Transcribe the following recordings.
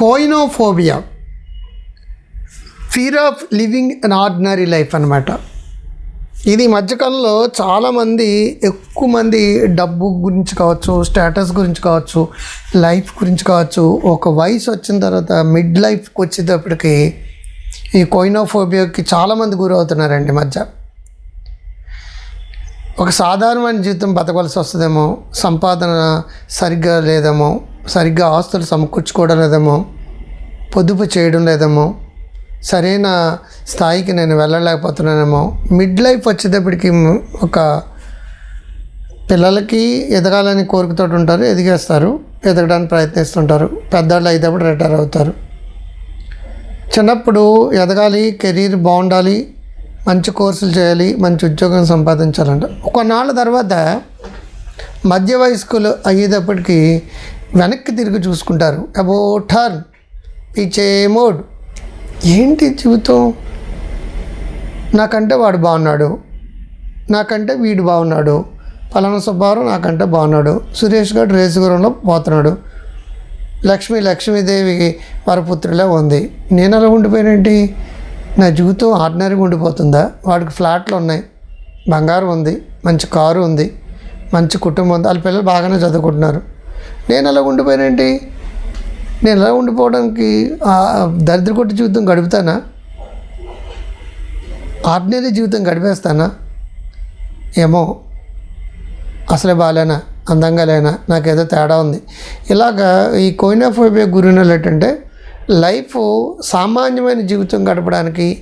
Koinophobia. Fear of living an ordinary life అనమాట ఇది మధ్యకాలంలో చాలామంది ఎక్కువ మంది డబ్బు గురించి కావచ్చు స్టేటస్ గురించి కావచ్చు లైఫ్ గురించి కావచ్చు ఒక వయసు వచ్చిన తర్వాత మిడ్ లైఫ్కి వచ్చేటప్పటికి ఈ కోయినోఫోబియాకి చాలామంది గురవుతున్నారండి మధ్య. ఒక సాధారణమైన జీవితం బతకవలసి వస్తుందేమో సంపాదన సరిగ్గా లేదేమో సరిగ్గా ఆస్తులు సమకూర్చుకోవడం లేదేమో పొదుపు చేయడం లేదేమో సరైన స్థాయికి నేను వెళ్ళలేకపోతున్నానేమో. మిడ్ లైఫ్ వచ్చేటప్పటికి ఒక పిల్లలకి ఎదగాలని కోరికతో ఉంటారు ఎదిగేస్తారు ఎదగడానికి ప్రయత్నిస్తుంటారు. పెద్దవాళ్ళు అయినప్పుడు రిటైర్ అవుతారు. చిన్నప్పుడు ఎదగాలి కెరీర్ బాగుండాలి మంచి కోర్సులు చేయాలి మంచి ఉద్యోగం సంపాదించాలంట. కొన్నాళ్ళ తర్వాత మధ్య వయస్కులు అయ్యేటప్పటికి వెనక్కి తిరిగి చూసుకుంటారు. అబో టర్న్ పిచే మోడ్ ఏంటి జీవితం? నాకంటే వాడు బాగున్నాడు. నాకంటే వీడు బాగున్నాడు. పలానా సుబ్బారావు నాకంటే బాగున్నాడు. సురేష్ గారు రేసుగురంలో పోతున్నాడు. లక్ష్మి లక్ష్మీదేవి వరపుత్రిలా ఉంది. నేను అలా ఉండిపోయానేంటి? నా జీవితం ఆర్డినరీగా ఉండిపోతుందా? వాడికి ఫ్లాట్లు ఉన్నాయి. బంగారం ఉంది. మంచి కారు ఉంది. మంచి కుటుంబం ఉంది. వాళ్ళ పిల్లలు బాగానే చదువుకుంటున్నారు. నేను అలా ఉండిపోయానంటే నేను ఎలా ఉండిపోవడానికి దరిద్ర కొట్టి జీవితం గడుపుతానా? ఆర్డినరీ జీవితం గడిపేస్తానా? ఏమో. అసలే బాగాలేనా అందంగా లేనా? నాకేదో తేడా ఉంది. ఇలాగా ఈ కోయినాఫోబియా గురిన ఏంటంటే లైఫ్ సామాన్యమైన జీవితం గడపడానికి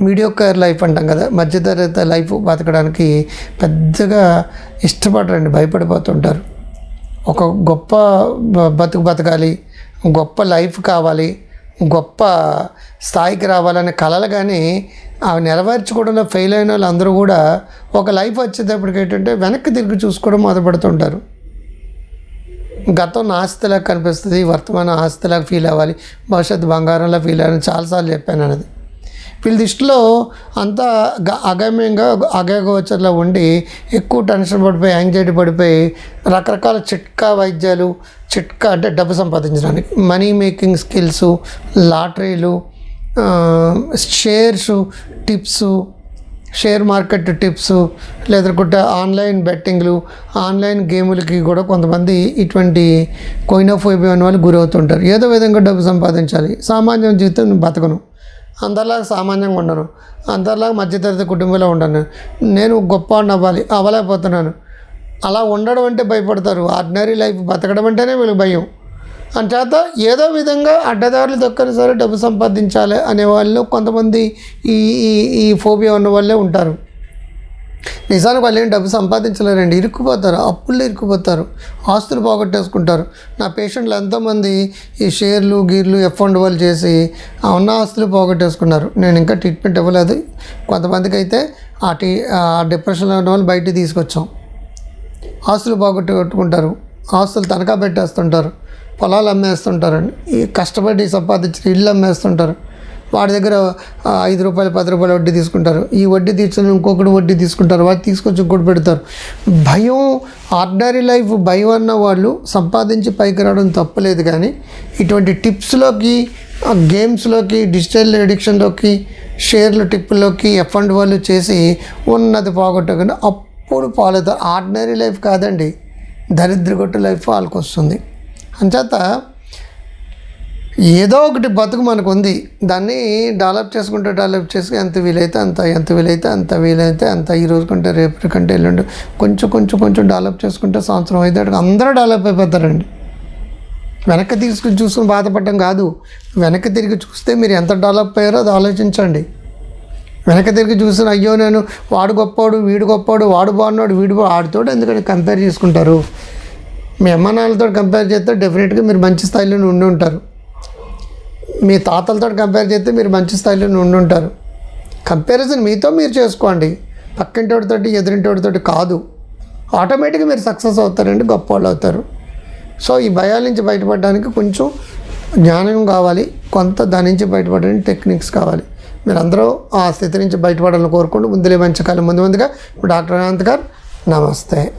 మీడియోకర్ లైఫ్ అంటాం కదా మధ్యతరగతి లైఫ్ బతకడానికి పెద్దగా ఇష్టపడరండి భయపడిపోతుంటారు. ఒక గొప్ప బతుకు బతకాలి గొప్ప లైఫ్ కావాలి గొప్ప స్థాయికి రావాలనే కలలు కానీ అవి నెరవేర్చుకోవడంలో ఫెయిల్ అయిన వాళ్ళందరూ కూడా ఒక లైఫ్ వచ్చేటప్పటికి ఏంటంటే వెనక్కి తిరిగి చూసుకోవడం మొదలుపెడుతుంటారు. గతం ఆస్తిలాగా కనిపిస్తుంది వర్తమాన ఆస్తిలాగా ఫీల్ అవ్వాలి భవిష్యత్తు బంగారంలా ఫీల్ అవ్వాలని చాలాసార్లు చెప్పాను అనేది వీళ్ళ దృష్టిలో అంతా అగమ్యంగా అగోచరలో ఉండి ఎక్కువ టెన్షన్ పడిపోయి యాంగ్జైటీ పడిపోయి రకరకాల చిట్కా వైద్యాలు చిట్కా అంటే డబ్బు సంపాదించడానికి money making skills లాటరీలు shares tips share market tips లేదంటే ఆన్లైన్ బెట్టింగ్లు ఆన్లైన్ గేములకి కూడా కొంతమంది ఇటువంటి కోయినోఫోబియా అనే వాళ్ళు గురవుతుంటారు. ఏదో విధంగా డబ్బు సంపాదించాలి. సామాన్య జీవితం బతకను. అందరిలాగా సామాన్యంగా ఉండను. అందరిలాగా మధ్యతరగతి కుటుంబంలో ఉండను. నేను గొప్ప అవ్వాలి అవ్వలేకపోతున్నాను. అలా ఉండడం అంటే భయపడతారు. ఆర్డినరీ లైఫ్ బతకడం అంటేనే వీళ్ళకి భయం. అంచేత ఏదో విధంగా అడ్డదారులు దొక్కని సరే డబ్బు సంపాదించాలి అనే వాళ్ళు కొంతమంది ఈ ఈ ఈ ఫోబియా ఉన్న వాళ్ళే ఉంటారు. నిజానికి వాళ్ళు ఏం డబ్బు సంపాదించలేరండి. ఇరుక్కుపోతారు. అప్పుల్లో ఇరుక్కుపోతారు. ఆస్తులు పోగొట్టేసుకుంటారు. నా పేషెంట్లు ఎంతోమంది ఈ షేర్లు గీర్లు ఎఫ్ అండ్ వాళ్ళు చేసి ఉన్న ఆస్తులు పోగొట్టేసుకున్నారు. నేను ఇంకా ట్రీట్మెంట్ ఇవ్వలేదు. కొంతమందికి అయితే ఆ టీ ఆ డిప్రెషన్లో ఉన్న వాళ్ళు బయటికి తీసుకొచ్చాం. ఆస్తులు పోగొట్టుకుంటారు. ఆస్తులు తనఖా పెట్టేస్తుంటారు. పొలాలు అమ్మేస్తుంటారండి ఈ కష్టపడి సంపాదించిన ఇల్లు అమ్మేస్తుంటారు. వాడి దగ్గర ఐదు రూపాయలు పది రూపాయలు వడ్డీ తీసుకుంటారు. ఈ వడ్డీ తీసుకుని ఇంకొకటి వడ్డీ తీసుకుంటారు. వాళ్ళు తీసుకొచ్చి ఇంకోటి పెడతారు. భయం ఆర్డినరీ లైఫ్ భయం అన్న వాళ్ళు సంపాదించి పైకి రావడం తప్పలేదు కానీ ఇటువంటి టిప్స్లోకి గేమ్స్లోకి డిజిటల్ ఎడిక్షన్లోకి షేర్ల టిప్పుల్లోకి ఎఫ్ అండ్ వాళ్ళు చేసి ఉన్నది పోగొట్టకుండా అప్పుడు పాలవుతారు. ఆర్డినరీ లైఫ్ కాదండి. దరిద్రగొట్టు లైఫ్ వాళ్ళకి వస్తుంది అంచేత ఏదో ఒకటి బతుకు మనకు ఉంది దాన్ని డెవలప్ చేసుకుంటే డెవలప్ చేసి ఎంత వీలైతే అంత ఎంత వీలైతే అంత వీలైతే అంత ఈ రోజు కంటే రేపటి కంటే ఎల్లుండి కొంచెం కొంచెం కొంచెం డెవలప్ చేసుకుంటే సంవత్సరం అయితే అందరూ డెవలప్ అయిపోతారండి. వెనక్కి తీసుకుని చూసుకుని బాధపడటం కాదు. వెనక్కి తిరిగి చూస్తే మీరు ఎంత డెవలప్ అయ్యారో అది ఆలోచించండి. వెనక్కి తిరిగి చూసిన అయ్యో నేను వాడు గొప్పోడు వీడు గొప్పోడు వాడు బాగున్నాడు వీడు బా- వాడితో ఎందుకంటే కంపేర్ చేసుకుంటారు? మీ అమ్మ నాన్నలతో కంపేర్ చేస్తే డెఫినెట్గా మీరు మంచి స్థాయిలో ఉండి ఉంటారు. మీ తాతలతో కంపేర్ చేస్తే మీరు మంచి స్థాయిలో ఉండి ఉంటారు. కంపారిజన్ మీతో మీరు చేసుకోండి. పక్కింటోడితోటి ఎదురింటోడితోటి కాదు. ఆటోమేటిక్గా మీరు సక్సెస్ అవుతారండి గొప్ప వాళ్ళు అవుతారు. సో ఈ భయాల నుంచి బయటపడడానికి కొంచెం జ్ఞానం కావాలి. కొంత దాని నుంచి బయటపడడానికి టెక్నిక్స్ కావాలి. మీరు అందరూ ఆ స్థితి నుంచి బయటపడాలని కోరుకుంటూ ముందులే మంచి కాలం ముందు ముందుగా డాక్టర్ అనంత్ గారు నమస్తే.